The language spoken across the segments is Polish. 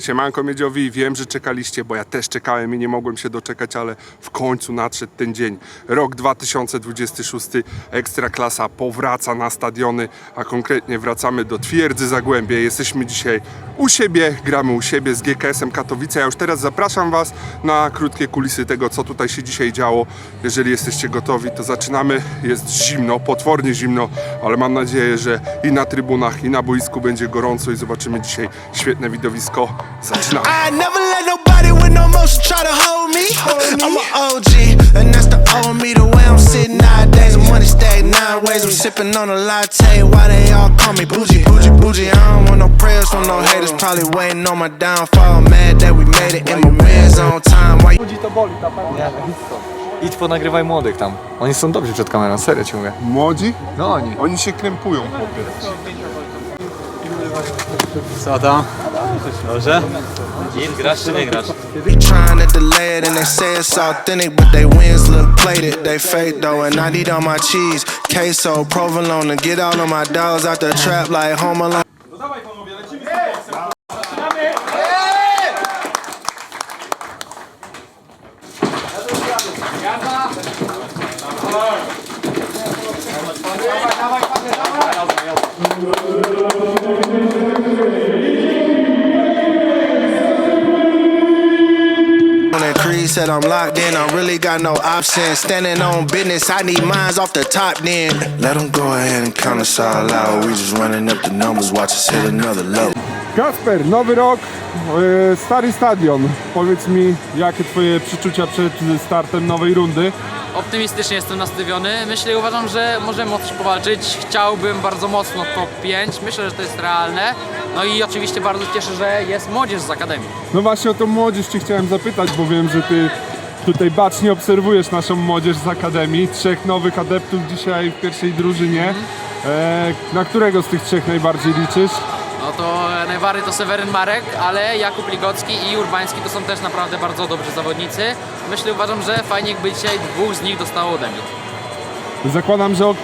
Siemanko Miedziowi, wiem, że czekaliście, bo ja też czekałem i nie mogłem się doczekać, ale w końcu nadszedł ten dzień. Rok 2026, Ekstraklasa powraca na stadiony, a konkretnie wracamy do Twierdzy Zagłębie. Jesteśmy dzisiaj u siebie, gramy u siebie z GKS-em Katowice. Ja już teraz zapraszam Was na krótkie kulisy tego, co tutaj się dzisiaj działo. Jeżeli jesteście gotowi, to zaczynamy. Jest zimno, potwornie zimno, ale mam nadzieję, że i na trybunach, i na boisku będzie gorąco i zobaczymy dzisiaj świetne widowisko. Zaczynamy! I never let nobody with no motion try to hold me. I'm an OG, and that's the old me. The way I'm sitting nowadays, I'm money stacked nine ways. I'm sipping on a latte. Why they all call me bougie, bougie, bougie? I don't want no prayers from no haters. Probably waiting on my downfall. Mad that we made it in my wins on time. Why you Idź ponagrywaj młodych tam. Oni są dobrzy przed kamerą, serio ci mówię. Młodzi? No oni. Oni się krępują. Co tam? Dobrze? Grasz czy nie eh, grasz? They trying to delay it and they say it's authentic, but they wins look plated. They fake though, and I need all my cheese, queso, provolone, to get all of my dogs out the trap like Home Alone. And Creed said I'm locked in, I really got no options. Standing on business, I need mines off the top then. Let them go ahead and count us all out. We just running up the numbers, watch us hit another level. Kasper, nowy rok, e, stary stadion. Powiedz mi, jakie twoje przeczucia przed startem nowej rundy? Optymistycznie jestem nastawiony. Myślę i uważam, że możemy o coś powalczyć. Chciałbym bardzo mocno top 5. Myślę, że to jest realne. No i oczywiście bardzo cieszę, że jest młodzież z Akademii. No właśnie o tą młodzież cię chciałem zapytać, bo wiem, że ty tutaj bacznie obserwujesz naszą młodzież z Akademii. Trzech nowych adeptów dzisiaj w pierwszej drużynie. E, na którego z tych trzech najbardziej liczysz? No to najbardziej to Seweryn Marek, ale Jakub Ligocki i Urbański to są też naprawdę bardzo dobrzy zawodnicy. Myślę uważam, że fajnie jakby dzisiaj dwóch z nich dostało debiut. Zakładam, że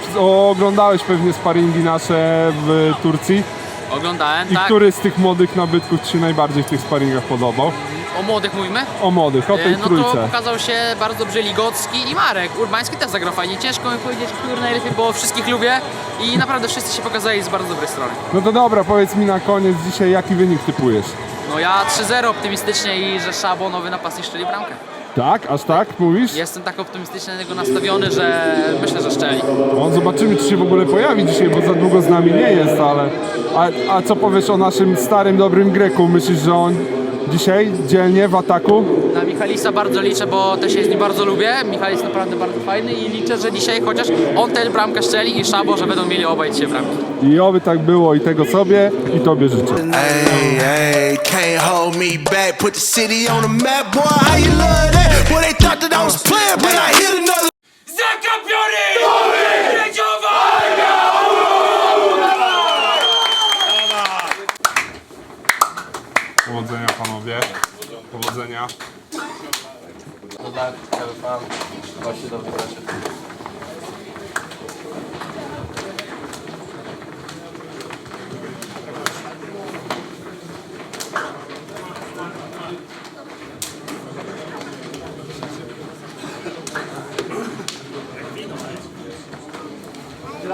oglądałeś pewnie sparingi nasze w Turcji. Oglądałem, I tak. który z tych młodych nabytków Ci się najbardziej w tych sparingach podobał? O młodych mówimy? O młodych, o tej E, No to trójce. pokazał się bardzo dobrze Ligocki i Marek. Urbański też zagrał fajnie. Ciężko mi powiedzieć, który najlepiej, bo wszystkich lubię i naprawdę wszyscy się pokazali z bardzo dobrej strony. No to dobra, powiedz mi na koniec dzisiaj, jaki wynik typujesz? No ja 3-0 optymistycznie i że Szabo nowy napastnik strzeli bramkę. Tak? Aż tak mówisz? Jestem tak optymistycznie na niego nastawiony, że myślę, że szczeli. No, zobaczymy, czy się w ogóle pojawi dzisiaj, bo za długo z nami nie jest, ale... A, a co powiesz o naszym starym, dobrym Greku? Myślisz, że on dzisiaj dzielnie w ataku? Na Michalisa bardzo liczę, bo też się z nim bardzo lubię. Michalis naprawdę bardzo fajny i liczę, że dzisiaj chociaż on tę bramkę strzeli i Szabo, że będą mieli obaj dzisiaj bramki. I oby tak było i tego sobie i Tobie życzę. Hey, hey, can't hold me back. Put the city on the map, boy. How you love Boy, they thought that I was playing, but I hit another. Powodzenia panowie. Powodzenia.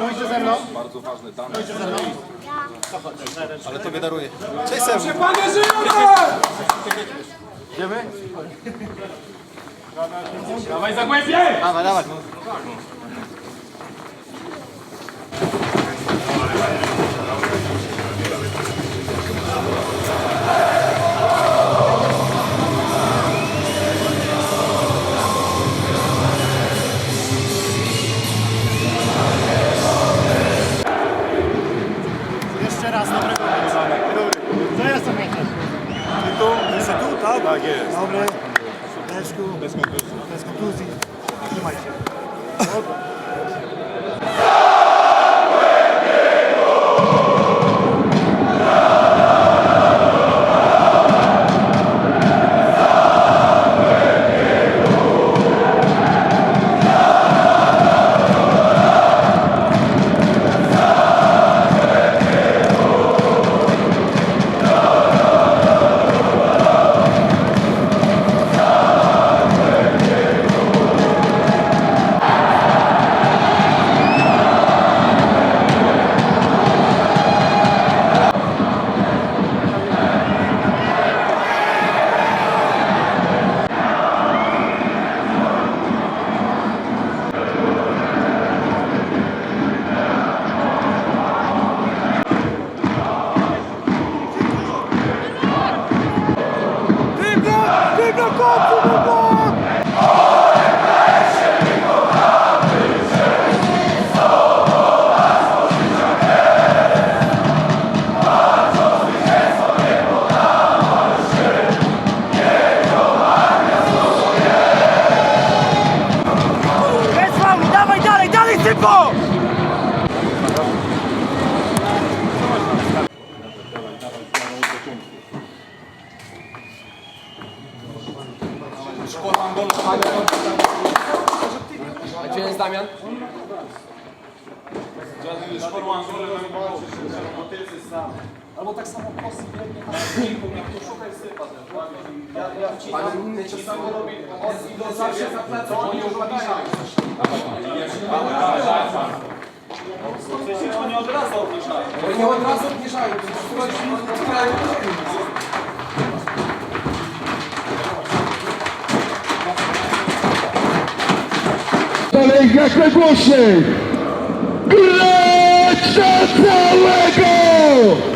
Pójdźcie ze mną. Bardzo ważny dane. Pójdźcie ze mną. Ale tobie daruję. Cześć Semu. Idziemy? Dawaj Zagłębie! Dawaj, dawaj. obrigado Leszku. Bez kontuzji. Bez kontuzji. Trzymaj się. Gol, gol, gol! Szkoła handlowa. A gdzie jest Damian? Szkoła handlowa. Albo tak samo kosy biegnie na silniku, jak to szukaj sypa też. Ja wcinam, ci samo robię, on idą zawsze za plecą, oni już badają. Przecież oni od razu obniżają. Oni od razu obniżają, dalej, jak najgłośniej! Grać całego!